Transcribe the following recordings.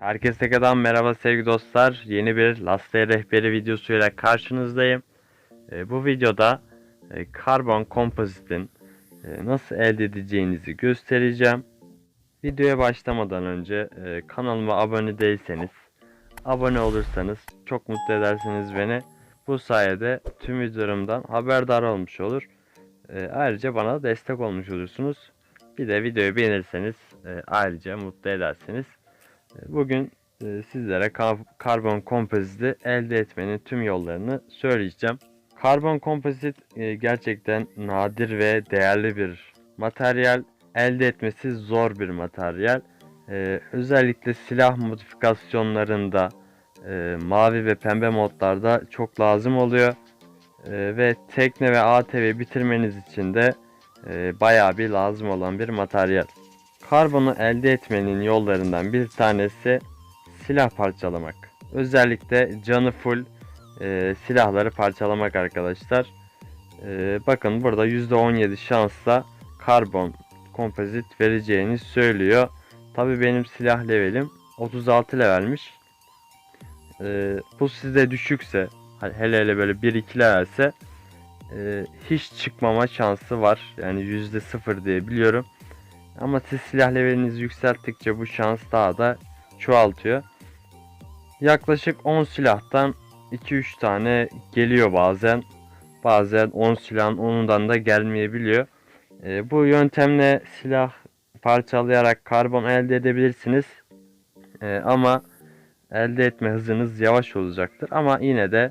Herkese tekrardan merhaba sevgili dostlar. Yeni bir Lastaya rehberi videosuyla karşınızdayım. Ee, bu videoda e, karbon kompozitin e, nasıl elde edeceğinizi göstereceğim. Videoya başlamadan önce e, kanalıma abone değilseniz, abone olursanız çok mutlu edersiniz beni. Bu sayede tüm videolarımdan haberdar olmuş olur. Ayrıca bana destek olmuş olursunuz. Bir de videoyu beğenirseniz ayrıca mutlu edersiniz. Bugün e, sizlere kar- karbon kompoziti elde etmenin tüm yollarını söyleyeceğim. Karbon kompozit e, gerçekten nadir ve değerli bir materyal. Elde etmesi zor bir materyal. E, özellikle silah modifikasyonlarında mavi ve pembe modlarda çok lazım oluyor. Ve tekne ve ATV bitirmeniz için de bayağı bir lazım olan bir materyal. Karbonu elde etmenin yollarından bir tanesi silah parçalamak. Özellikle canı full e, silahları parçalamak arkadaşlar. E, bakın burada %17 şansla karbon kompozit vereceğini söylüyor. Tabi benim silah levelim 36 levelmiş. E, bu sizde düşükse hele hele böyle 1-2 levelse e, hiç çıkmama şansı var. Yani %0 diye biliyorum. Ama siz silah levelinizi yükselttikçe bu şans daha da çoğaltıyor. Yaklaşık 10 silahtan 2-3 tane geliyor bazen. Bazen 10 silahın 10'undan da gelmeyebiliyor. Ee, bu yöntemle silah parçalayarak karbon elde edebilirsiniz. Ee, ama elde etme hızınız yavaş olacaktır. Ama yine de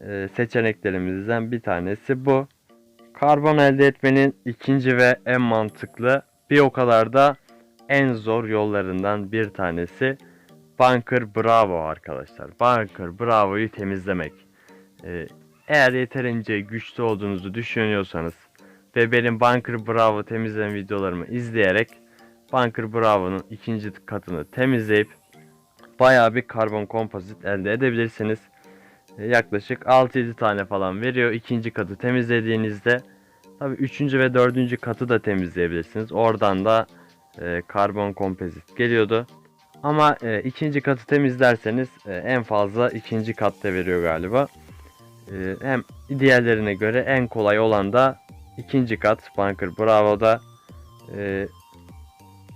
e, seçeneklerimizden bir tanesi bu. Karbon elde etmenin ikinci ve en mantıklı bir o kadar da en zor yollarından bir tanesi Bunker Bravo arkadaşlar. Bunker Bravo'yu temizlemek. Ee, eğer yeterince güçlü olduğunuzu düşünüyorsanız ve benim Bunker Bravo temizleme videolarımı izleyerek Bunker Bravo'nun ikinci katını temizleyip bayağı bir karbon kompozit elde edebilirsiniz. Ee, yaklaşık 6-7 tane falan veriyor ikinci katı temizlediğinizde. Tabi üçüncü ve dördüncü katı da temizleyebilirsiniz. Oradan da e, karbon kompozit geliyordu. Ama e, ikinci katı temizlerseniz e, en fazla ikinci katta veriyor galiba. E, hem diğerlerine göre en kolay olan da ikinci kat Bunker Bravo'da. E,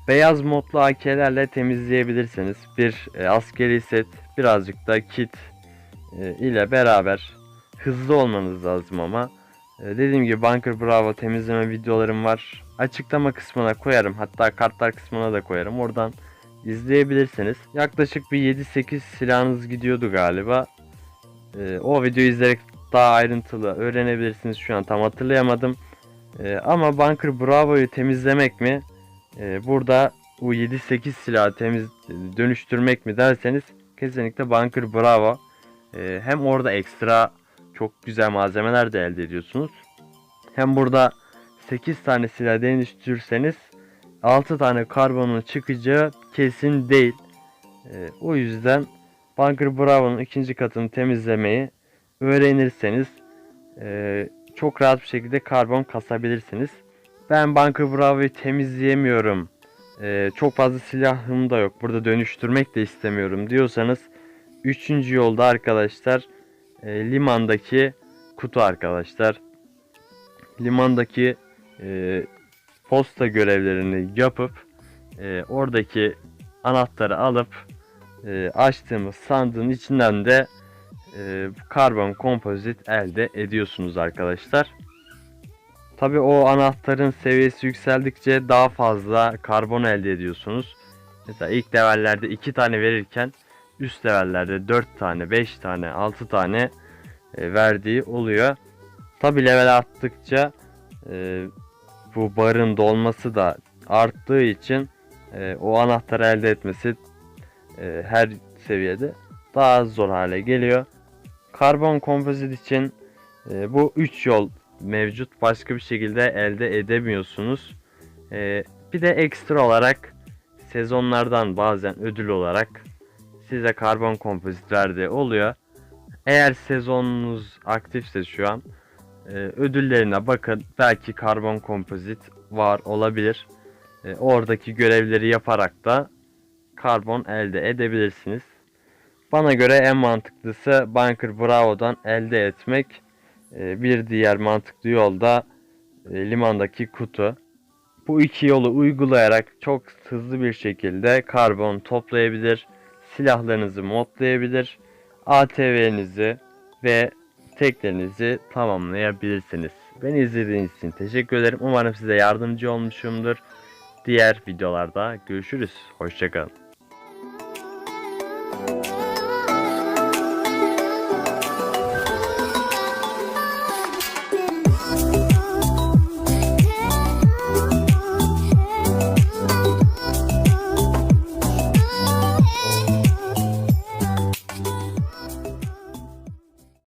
beyaz modlu AK'lerle temizleyebilirsiniz. Bir e, askeri set birazcık da kit e, ile beraber hızlı olmanız lazım ama. Ee, Dediğim gibi Bunker Bravo temizleme videolarım var. Açıklama kısmına koyarım. Hatta kartlar kısmına da koyarım. Oradan izleyebilirsiniz. Yaklaşık bir 7-8 silahınız gidiyordu galiba. Ee, o videoyu izleyerek daha ayrıntılı öğrenebilirsiniz. Şu an tam hatırlayamadım. Ee, ama Bunker Bravo'yu temizlemek mi? Burada bu 7-8 silahı temiz dönüştürmek mi derseniz kesinlikle Bunker Bravo. Hem orada ekstra çok güzel malzemeler de elde ediyorsunuz. Hem burada 8 tane silah dönüştürürseniz 6 tane karbonun çıkacağı kesin değil. Ee, o yüzden Bunker Bravo'nun ikinci katını temizlemeyi öğrenirseniz e, çok rahat bir şekilde karbon kasabilirsiniz. Ben Bunker Bravo'yu temizleyemiyorum. e, çok fazla silahım da yok. Burada dönüştürmek de istemiyorum diyorsanız Üçüncü yolda arkadaşlar e, limandaki kutu arkadaşlar. Limandaki e, posta görevlerini yapıp e, oradaki anahtarı alıp e, açtığımız sandığın içinden de e, karbon kompozit elde ediyorsunuz arkadaşlar. Tabi o anahtarın seviyesi yükseldikçe daha fazla karbon elde ediyorsunuz. Mesela ilk levellerde 2 tane verirken üst levellerde 4 tane, 5 tane, 6 tane e, verdiği oluyor. Tabi level arttıkça e, bu barın dolması da arttığı için e, o anahtarı elde etmesi her seviyede daha zor hale geliyor. Karbon kompozit için bu 3 yol mevcut. Başka bir şekilde elde edemiyorsunuz. Bir de ekstra olarak sezonlardan bazen ödül olarak size karbon kompozit verdiği oluyor. Eğer sezonunuz aktifse şu an e, ödüllerine bakın. Belki karbon kompozit var olabilir. E, oradaki görevleri yaparak da karbon elde edebilirsiniz. Bana göre en mantıklısı Bunker Bravo'dan elde etmek. Ee, Bir diğer mantıklı yol da e, limandaki kutu. Bu iki yolu uygulayarak çok hızlı bir şekilde karbon toplayabilir, silahlarınızı modlayabilir, ATV'nizi ve teklerinizi tamamlayabilirsiniz. Beni izlediğiniz için teşekkür ederim. Umarım size yardımcı olmuşumdur. Diğer videolarda görüşürüz. Hoşçakalın.